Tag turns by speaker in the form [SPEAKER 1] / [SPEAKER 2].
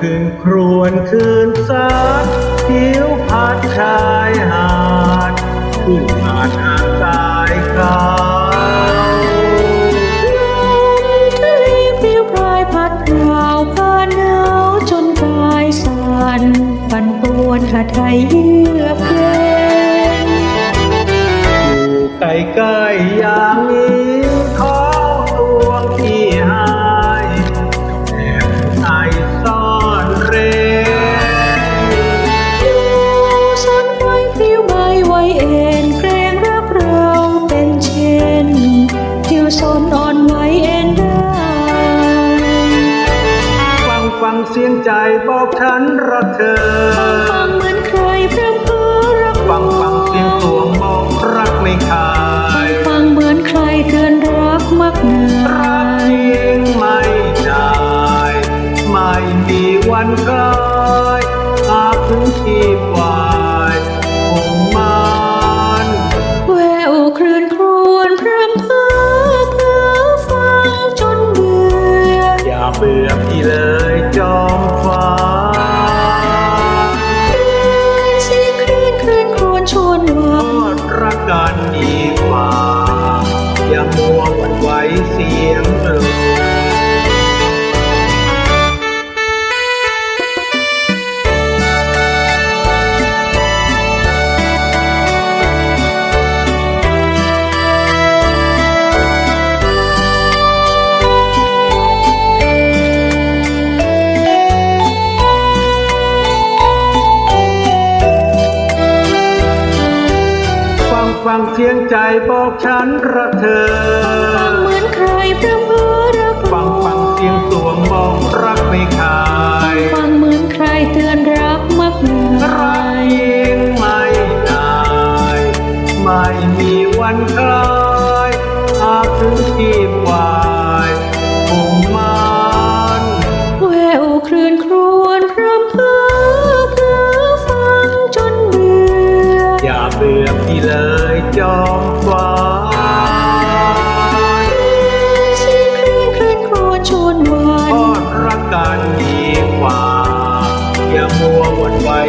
[SPEAKER 1] คืนครวนคืนสาดผิวพัดชายหาดขึ้นหาดหางสายขาว
[SPEAKER 2] ทะเลเพลียวพรายพัดราวผ่านหนาวจนกายสั่นปั่นป่วนหาไทยเยือกเย็น
[SPEAKER 1] อยู่ใกล้ๆอย่างนี้ ใจบอกฉันรักเธอ
[SPEAKER 2] ฟังเหมือนใครพร่ำเพ้อรัก
[SPEAKER 1] ฟังฟังเสียงสวงบอกรักไม่คาย
[SPEAKER 2] ฟังเหมือนใครเตือนรักมากนา
[SPEAKER 1] รัก
[SPEAKER 2] ย
[SPEAKER 1] จริงไม่ได้ไม่มีวันคลาย
[SPEAKER 2] ฟัง
[SPEAKER 1] ฟั
[SPEAKER 2] ง
[SPEAKER 1] เสียงใจบอกฉันรักเธอ
[SPEAKER 2] ฟังเหมือนใครพร่ำเพ้อรัก
[SPEAKER 1] ฟังฟังเสียงสวงบอกรักไม่คาย
[SPEAKER 2] ยจอ
[SPEAKER 1] มฟ้า
[SPEAKER 2] เสีครื่นครื่นครัวชวนหวั
[SPEAKER 1] ทอนดรักกันดีกว่า อย่ามัววนไว้